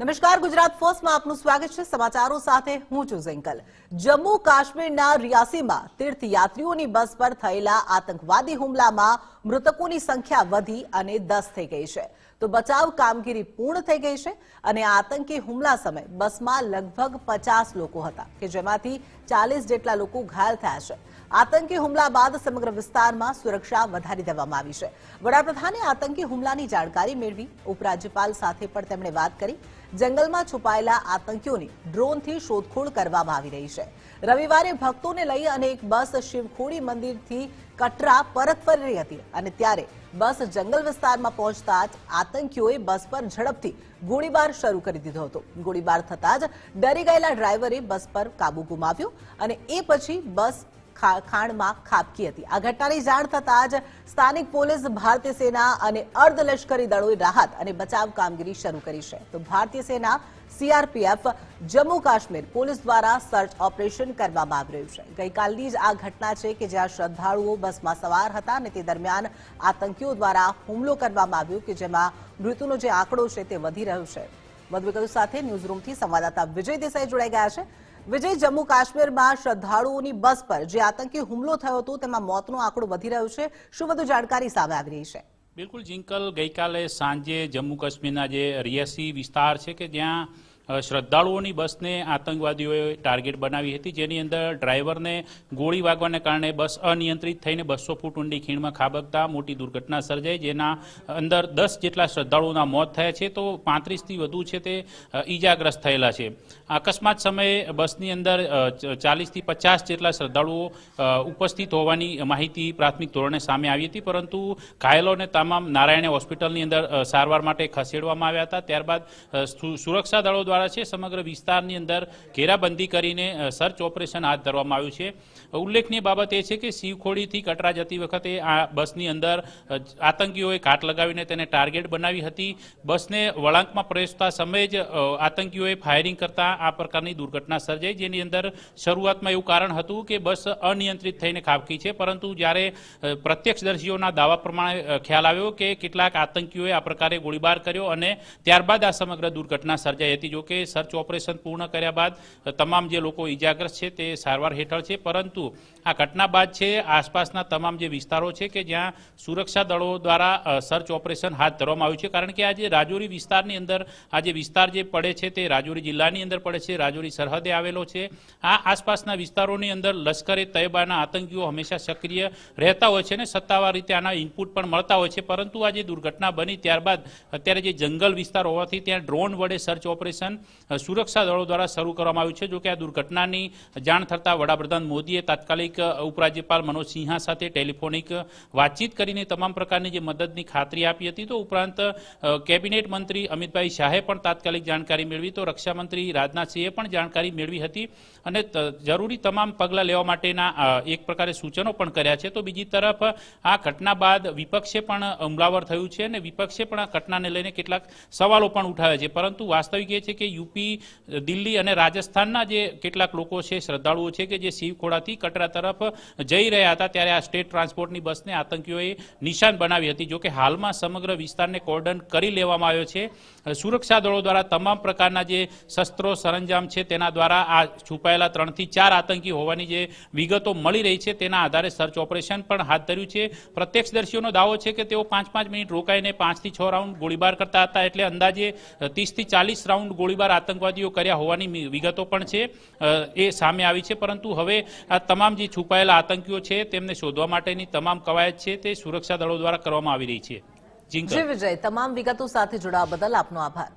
નમસ્કાર, ગુજરાત ફર્સ્ટમાં આપનું સ્વાગત છે સમાચારો સાથે હું છું ઝેંકલ. જમ્મુ કાશ્મીરના રિયાસીમાં તીર્થયાત્રીઓની બસ પર થયેલા આતંકવાદી હુમલામાં મૃતકોની સંખ્યા વધી અને દસ થઈ ગઈ છે. તો બચાવ કામગીરી પૂર્ણ થઈ ગઈ છે અને આતંકી હુમલા સમયે બસમાં લગભગ પચાસ લોકો હતા, કે જેમાંથી ચાલીસ જેટલા લોકો ઘાયલ થયા છે. આતંકી હુમલા બાદ સમગ્ર વિસ્તારમાં સુરક્ષા વધારી દેવામાં આવી છે. વડાપ્રધાને આતંકી હુમલાની જાણકારી મેળવી ઉપરાજ્યપાલ સાથે પણ તેમણે વાત કરી. જંગલમાં છુપાયેલા આતંકીઓની ડ્રોનથી શોધખોળ કરવામાં આવી રહી છે. રવિવારે ભક્તોને લઈ અને એક બસ શિવખોડી મંદિરથી કટરા પરત ફરી રહી હતી અને ત્યારે બસ જંગલ વિસ્તારમાં પહોંચતા જ આતંકીઓએ બસ પર ઝડપથી ગોળીબાર શરૂ કરી દીધો હતો. ગોળીબાર થતા જ ડરી ગયેલા ડ્રાઈવરે બસ પર કાબુ ગુમાવ્યો અને એ પછી બસ ખાણમાં ખાબકી હતી. આ ઘટનાની જાણ થતાં જ સ્થાનિક પોલીસ ભારતીય સેના અને અર્ધલશ્કરી દળોએ રાહત અને બચાવ કામગીરી શરૂ કરી છે. તો ભારતીય સેના સીઆરપીએફ જમ્મુ કાશ્મીર પોલીસ દ્વારા સર્ચ ઓપરેશન કરવામાં આવી રહ્યું છે. ગઈકાલની જ આ ઘટના છે કે જ્યાં શ્રદ્ધાળુઓ બસમાં સવાર હતા અને તે દરમિયાન આતંકીઓ દ્વારા હુમલો કરવામાં આવ્યો કે જેમાં મૃત્યુનો જે આંકડો છે તે વધી રહ્યો છે. વધુ વિગતો સાથે ન્યૂઝરૂમથી સંવાદદાતા વિજય દેસાઈ જોડાઈ ગયા છે. વિજય જમ્મુ કાશ્મીરમાં શ્રદ્ધાળુઓની બસ પર જે આતંકી હુમલો થયો હતો, તેમાં મોતનો આંકડો વધી રહ્યો છે. શું વધુ જાણકારી સામે આવી રહી છે? બિલકુલ, જિંકલ ગઈકાલે સાંજે જમ્મુ કાશ્મીરના જે રિયાસી વિસ્તાર છે કે જ્યાં શ્રદ્ધાળુઓની બસને આતંકવાદીઓએ ટાર્ગેટ બનાવી હતી, જેની અંદર ડ્રાઈવરને ગોળી વાગવાને કારણે બસ અનિયંત્રિત થઈને બસો ફૂટ ઊંડી ખીણમાં ખાબકતા મોટી દુર્ઘટના સર્જાઈ, જેના અંદર દસ જેટલા શ્રદ્ધાળુઓના મોત થયા છે. તો પાંત્રીસથી વધુ છે તે ઈજાગ્રસ્ત થયેલા છે. અકસ્માત સમયે બસની અંદર ચાલીસથી પચાસ જેટલા શ્રદ્ધાળુઓ ઉપસ્થિત હોવાની માહિતી પ્રાથમિક ધોરણે સામે આવી હતી. પરંતુ ઘાયલોને તમામ નારાયણ હોસ્પિટલની અંદર સારવાર માટે ખસેડવામાં આવ્યા હતા. ત્યારબાદ સુરક્ષા દળો દ્વારા છે. સમગ્ર વિસ્તારની અંદર ઘેરાબંધી કરીને સર્ચ ઓપરેશન હાથ ધરવામાં આવ્યું છે. ઉલ્લેખનીય બાબત એ છે કે શિવખોડીથી કટરા જતી વખતે આ બસની અંદર આતંકીઓએ કાટ લગાવીને તેને ટાર્ગેટ બનાવી હતી. બસને વળાંકમાં પ્રવેશતા સમયે જ આતંકીઓએ ફાયરિંગ કરતા આ પ્રકારની દુર્ઘટના સર્જાઈ. જેની અંદર શરૂઆતમાં એવું કારણ હતું કે બસ અનિયંત્રિત થઈને ખાબકી છે. પરંતુ જ્યારે પ્રત્યક્ષદર્શીઓના દાવા પ્રમાણે ખ્યાલ આવ્યો કે કેટલાક આતંકીઓએ આ પ્રકારે ગોળીબાર કર્યો અને ત્યારબાદ આ સમગ્ર દુર્ઘટના સર્જાઈ હતી. જોકે સર્ચ ઓપરેશન પૂર્ણ કર્યા બાદ તમામ જે લોકો ઈજાગ્રસ્ત છે તે સારવાર હેઠળ છે. પરંતુ આ ઘટના બાદ છે, આસપાસના તમામ જે વિસ્તારો છે કે જ્યાં સુરક્ષા દળો દ્વારા સર્ચ ઓપરેશન હાથ ધરવામાં આવ્યું છે. કારણ કે આજે રાજૌરી વિસ્તારની અંદર, આ જે વિસ્તાર જે પડે છે તે રાજૌરી જિલ્લાની અંદર પડે છે, રાજૌરી સરહદે આવેલો છે. આ આસપાસના વિસ્તારોની અંદર લશ્કરે તૈયબાના આતંકીઓ હંમેશા સક્રિય રહેતા હોય છે અને સત્તાવાર રીતે આના ઇનપુટ પણ મળતા હોય છે. પરંતુ આ જે દુર્ઘટના બની ત્યારબાદ, અત્યારે જે જંગલ વિસ્તાર હોવાથી ત્યાં ડ્રોન વડે સર્ચ ઓપરેશન અ, સુરક્ષા દળો દ્વારા શરૂ કરવામાં આવ્યું છે. જોકે આ દુર્ઘટનાની જાણ થતાં વડાપ્રધાન મોદીએ તાત્કાલિક ઉપરાજ્યપાલ મનોજ સિંહા સાથે ટેલિફોનિક વાતચીત કરીને તમામ પ્રકારની જે મદદની ખાતરી આપી હતી તો ઉપરાંત કેબિનેટ મંત્રી અમિતભાઈ શાહે પણ તાત્કાલિક જાણકારી મેળવી તો રક્ષામંત્રી રાજનાથસિંહે પણ જાણકારી મેળવી હતી. અને જરૂરી તમામ પગલાં લેવા માટેના એક પ્રકારે સૂચનો પણ કર્યા છે. તો બીજી તરફ આ ઘટના બાદ વિપક્ષે પણ હુમલાવર થયું છે અને વિપક્ષે પણ આ ઘટનાને લઈને કેટલાક સવાલો પણ ઉઠાવ્યા છે. પરંતુ વાસ્તવિક એ છે કે યુપી, દિલ્હી અને રાજસ્થાનના જે કેટલાક લોકો છે, શ્રદ્ધાળુઓ છે કે જે શિવખોડાથી કટરા તરફ જઈ રહ્યા હતા, ત્યારે આ સ્ટેટ ટ્રાન્સપોર્ટની બસને આતંકીઓએ નિશાન બનાવી હતી. જોકે હાલમાં સમગ્ર વિસ્તારને કોર્ડન કરી લેવામાં આવ્યો છે. સુરક્ષા દળો દ્વારા તમામ પ્રકારના જે શસ્ત્રો, સરંજામ છે, તેના દ્વારા આ છુપાયેલા ત્રણથી ચાર આતંકી હોવાની જે વિગતો મળી રહી છે, તેના આધારે સર્ચ ઓપરેશન પણ હાથ ધર્યું છે. પ્રત્યક્ષદર્શીઓનો દાવો છે કે તેઓ પાંચ પાંચ મિનિટ રોકાઈને પાંચથી છ રાઉન્ડ ગોળીબાર કરતા હતા, એટલે અંદાજે ત્રીસથી ચાલીસ રાઉન્ડ ગોળીબાર આતંકવાદીઓ કર્યા હોવાની વિગતો પણ છે એ સામે આવી છે. પરંતુ હવે આ તમામ જે છુપાયેલા આતંકીઓ છે, તેમને શોધવા માટેની તમામ કવાયત છે, તે સુરક્ષા દળો દ્વારા કરવામાં આવી રહી છે. જી વિજય. તમામ વિગતો સાથે જોડાવા બદલ આપનો આભાર.